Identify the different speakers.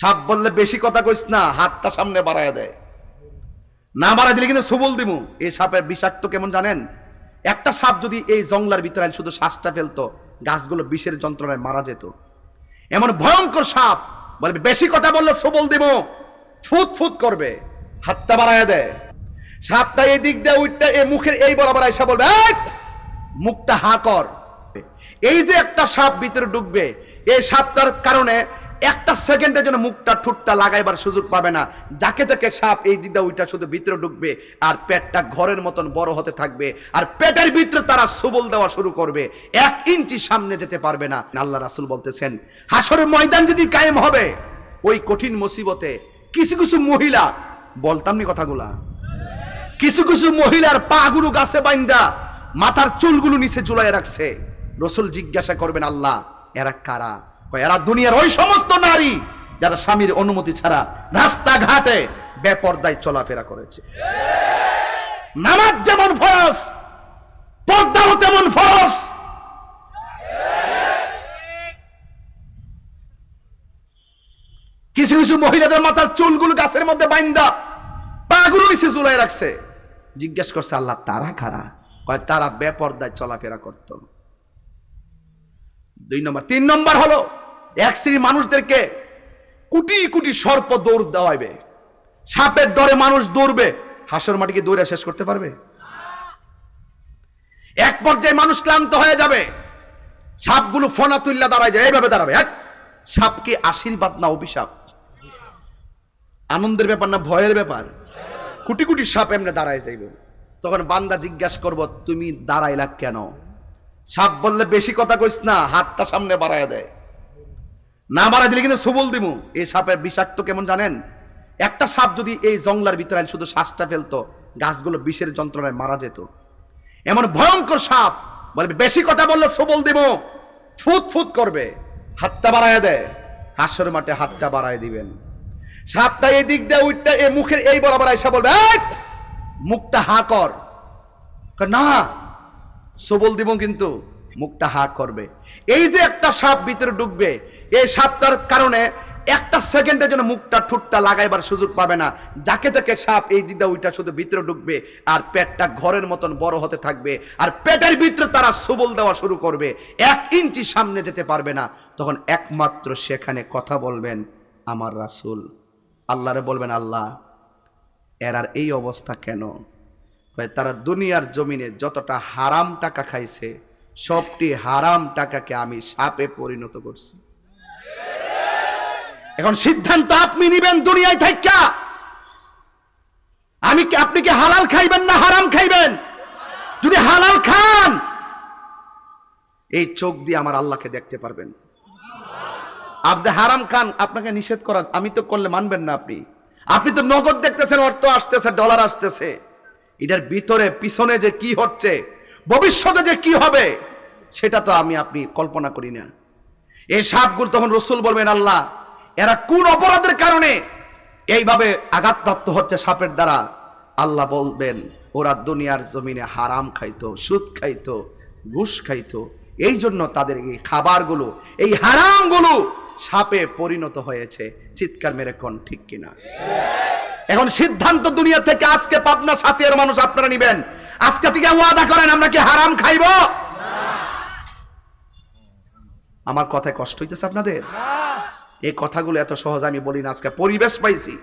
Speaker 1: সাপ বললে বেশি কথা কইস না, হাতটা সামনে বাড়ায় দেয় না বাড়ায় দিলে কিন্তু সবল দিমু। এই সাপের বিষাক্ত কেমন জানেন? একটা সাপ যদি এই জঙ্গলার ভিতরে শুধু শ্বাসটা ফেলতো, গাছগুলো বিষের যন্ত্রণায় মারা যেত। এমন ভয়ঙ্কর সাপ বলবে, বেশি কথা বললে সবল দিব ফুত ফুত করবে। হাতটা বাড়ায় দেয় সাপটা এই দিক দিয়ে উঠটা এই মুখের এই বরাবর আইসা বলবে! মুখটা হা কর। এই যে একটা সাপ ভিতরে ঢুকবে, এই সাপটার কারণে একটা সেকেন্ডের জন্য মুখটা, ঠুটটা লাগাইবার সুযোগ পাবে না। যাকে যাকে সাপ, এই দিদা ওইটা শুধু ভিতরে ঢুকবে আর পেটটা ঘরের মতন বড় হতে থাকবে আর পেটের ভিতরে তারা সুবল দেওয়া শুরু করবে। এক ইঞ্চি সামনে যেতে পারবে না। আল্লাহ রাসুল বলতেছেন হাসরের ময়দান যদি কায়েম হবে, ওই কঠিন মুসিবতে কিছু কিছু মহিলা বলতামনি কথাগুলা, কিছু কিছু মহিলার পাগুলো গাছে বাইন্দা, মাথার চুলগুলো নিচে ঝুলাই রাখছে। রসুল জিজ্ঞাসা করবেন, আল্লাহ, এরা কারা? এরা দুনিয়ার ওই সমস্ত নারী যারা স্বামীর অনুমতি ছাড়া রাস্তাঘাটে বেপর্দায় চলাফেরা করেছে। নামাজ যেমন ফরজ, পর্দাও তেমন ফরজ। কিছু কিছু মহিলাদের মাথার চুলগুলো গাছের মধ্যে বাইন্দা, পাগুলো নিচে ঝুলাই রাখছে। জিজ্ঞেস করছে, আল্লাহ, তারা খারা কয়, তারা বেপর্দায় চলাফেরা করত। দুই নম্বর। তিন নম্বর হলো এক শ্রেণির মানুষদেরকে কোটি কোটি সর্প দৌড় দেওয়াইবে। সাপের দরে মানুষ দৌড়বে, হাসর মাটিকে দৌড়ে শেষ করতে পারবে। এক পর্যায়ে মানুষ ক্লান্ত হয়ে যাবে, সাপগুলো ফোনা তুল্লা দাঁড়ায় যায়, এইভাবে দাঁড়াবে। সাপ কি আশীর্বাদ না, অভিশাপ। আনন্দের ব্যাপার না, ভয়ের ব্যাপার। কোটি কোটি সাপ এমনি দাঁড়ায় যাইব। তখন বান্দা জিজ্ঞাসা করব, তুমি দাঁড়াইলা কেন? সাপ বললে, বেশি কথা কইস না, হাতটা সামনে বাড়ায় দেয়। না বাড়ায় দিলে কিন্তু সবল দিমু। এই সাপের বিষাক্ত কেমন জানেন? একটা সাপ যদি এই জঙ্গলার ভিতরে শুধু শ্বাসটা ফেলতো, গাছগুলো বিষের যন্ত্রণায় মারা যেত। এমন ভয়ঙ্কর সাপ বলবে বেশি কথা বললে সবল দিব ফুত ফুত করবে, হাতটা বাড়ায় দেয়, হাসর মাঠে হাতটা বাড়ায় দিবেন। সাপটা এই দিক দিয়ে উঠটা এই মুখের এই বরাবর আইসা বলবে! মুখটা হা কর। না, সবল দিব কিন্তু মুখটা হা করবে। এই যে একটা সাপ ভিতরে ঢুকবে, এই সাপটার কারণে একটা সেকেন্ডের জন্য মুখটা ঠুটটা লাগাইবার সুযোগ পাবে না। যাকে যাকে সাপ এই দিদা ওইটা শুধু ভিতরে ঢুকবে, আর পেটটা ঘরের মতন বড় হতে থাকবে, আর পেটের ভিতরে তারা সবল দেওয়া শুরু করবে। এক ইঞ্চি সামনে যেতে পারবে না। তখন একমাত্র সেখানে কথা বলবেন আমার রাসূল। আল্লাহরে বলবেন, আল্লাহ এর আর এই অবস্থা কেন? তারা দুনিয়ার জমিনে যতটা হারাম টাকা খাইছে সবটি হারাম টাকাকে আমি সাপে পরিণত করছি। এখন সিদ্ধান্ত আপনি নিবেন দুনিয়ায় থাইকা। আমি আপনি কি হালাল খাইবেন না হারাম খাইবেন? যদি হালাল খান, এই চোখ দিয়ে আমার আল্লাহকে দেখতে পারবেন। আপনি হারাম খান, আপনাকে নিষেধ করা আমি তো করলে মানবেন না আপনি। আপনি তো নগদ দেখতেছেন, অর্থ আসতেছে ডলার আসতেছে। এটার ভিতরে, পিছনে যে কি হচ্ছে ভবিষ্যতে যে কি হবে, সেটা তো আমি আপনি কল্পনা করি না। এই সাপগুলো তখন রসুল বলবেন, আল্লাহ, এরা কোন অপরাধের কারণে এইভাবে আঘাতপ্রাপ্ত হচ্ছে সাপের দ্বারা? আল্লাহ বলবেন, ওরা দুনিয়ার জমিনে হারাম খাইতো, সুদ খাইতো, ঘুষ খাইতো। এই জন্য তাদের এই খাবারগুলো, এই হারামগুলো সাপে পরিণত হয়েছে। চিৎকার মেরে কোন ঠিক কিনা? এখন সিদ্ধান্ত দুনিয়া থেকে আজকে পাবনা সাথের মানুষ আপনারা নিবেন। আজকে থেকে ওয়াদা করেন আমরা কি হারাম খাইব? আমার কথায় কষ্ট হইতেছে আপনাদের? এই কথাগুলো এত সহজ আমি বলি না আজকে পরিবেশ পাইছি।